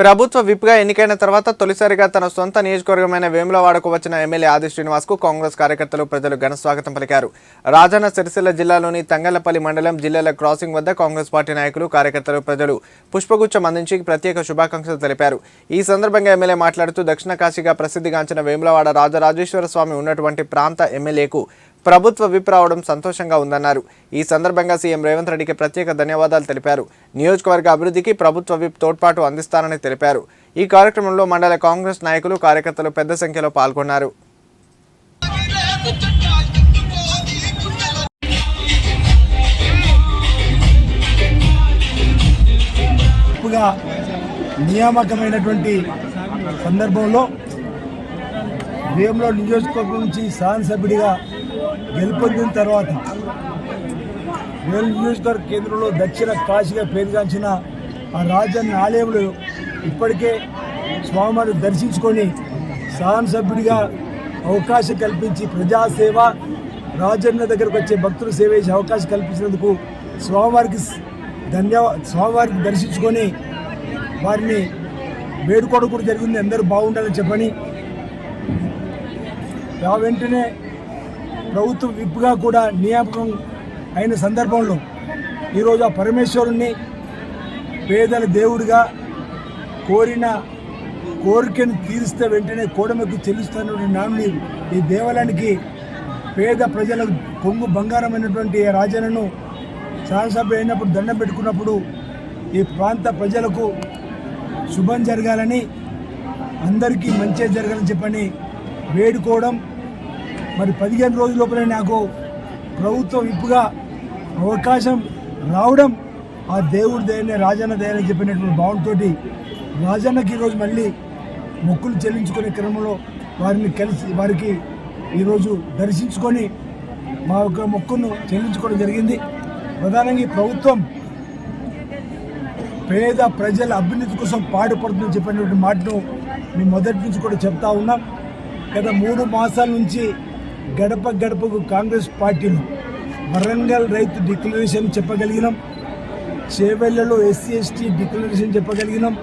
ప్రభుత్వ విప్గా ఎన్నికైన తర్వాత తొలిసారిగా తన సొంత నియోజకవర్గమైన వేములవాడకు వచ్చిన ఎమ్మెల్యే ఆది శ్రీనివాస్కు కాంగ్రెస్ కార్యకర్తలు ప్రజలు ఘన స్వాగతం పలికారు. రాజన్న సిరిసిల్ల జిల్లాలోని తంగళ్ళపల్లి మండలం జిల్లాల క్రాసింగ్ వద్ద కాంగ్రెస్ పార్టీ నాయకులు కార్యకర్తలు ప్రజలు పుష్పగుచ్చం అందించి ప్రత్యేక శుభాకాంక్షలు తెలిపారు. ఈ సందర్భంగా ఎమ్మెల్యే మాట్లాడుతూ దక్షిణ కాశీగా ప్రసిద్ధిగాంచిన వేములవాడ రాజరాజేశ్వర స్వామి ఉన్నటువంటి ప్రాంత ఎమ్మెల్యేకు ప్రభుత్వ విప్ రావడం సంతోషంగా ఉందన్నారు. ఈ సందర్భంగా సీఎం రేవంత్ రెడ్డికి ప్రత్యేక ధన్యవాదాలు తెలిపారు. నియోజకవర్గ అభివృద్ధికి ప్రభుత్వ విప్ తోడ్పాటు అందిస్తారని తెలిపారు. ఈ కార్యక్రమంలో మండల కాంగ్రెస్ నాయకులు కార్యకర్తలు పెద్ద సంఖ్యలో పాల్గొన్నారు. నియామకమైనటువంటి సందర్భంలో వేములో నియోజకవర్గం నుంచి శాసనసభ్యుడిగా గెలుపొందిన తర్వాత వేలు నియోజకవర్గ కేంద్రంలో దక్షిణ కాశీగా పేరుగాంచిన ఆ రాజన్న ఆలయంలో ఇప్పటికే స్వామివారిని దర్శించుకొని శాసనసభ్యుడిగా అవకాశం కల్పించి ప్రజాసేవ రాజన్న దగ్గరకు వచ్చే భక్తులు సేవ చేసే అవకాశం కల్పించినందుకు స్వామివారికి ధన్యవా స్వామివారికి దర్శించుకొని వారిని వేడుకోవడం కూడా జరిగింది. అందరూ బాగుండాలని చెప్పని వెంటనే ప్రభుత్వ విప్గా కూడా నియామకం అయిన సందర్భంలో ఈరోజు ఆ పరమేశ్వరుణ్ణి పేదల దేవుడిగా కోరిన కోరికను తీరిస్తే వెంటనే కోడమకి చెల్లిస్తాను నామిని ఈ దేవాలయానికి పేద ప్రజల కొంగు బంగారమైనటువంటి రాజాలను శాసనసభ అయినప్పుడు దండం పెట్టుకున్నప్పుడు ఈ ప్రాంత ప్రజలకు శుభం జరగాలని అందరికీ మంచి జరగాలని చెప్పని వేడుకోవడం. మరి పదిహేను రోజుల లోపలే నాకు ప్రభుత్వం ఇప్పుగా అవకాశం రావడం ఆ దేవుడి దయనే రాజన్న దయని చెప్పినటువంటి భావంతో రాజన్నకి ఈరోజు మళ్ళీ మొక్కులు చెల్లించుకునే క్రమంలో వారిని కలిసి వారికి ఈరోజు దర్శించుకొని మా యొక్క మొక్కును చెల్లించుకోవడం జరిగింది. ప్రధానంగా ఈ ప్రభుత్వం పేద ప్రజల అభ్యున్నతి కోసం పాటుపడుతుందని చెప్పినటువంటి మాటను మేము మొదటి నుంచి కూడా చెప్తా ఉన్నాం. గత మూడు మాసాల నుంచి గడప గడపకు కాంగ్రెస్ పార్టీలు వరంగల్ రైతు డిక్లరేషన్ చెప్పగలిగినాం. చేవెళ్ళలో ఎస్సీ ఎస్టీ డిక్లరేషన్ చెప్పగలిగినాం.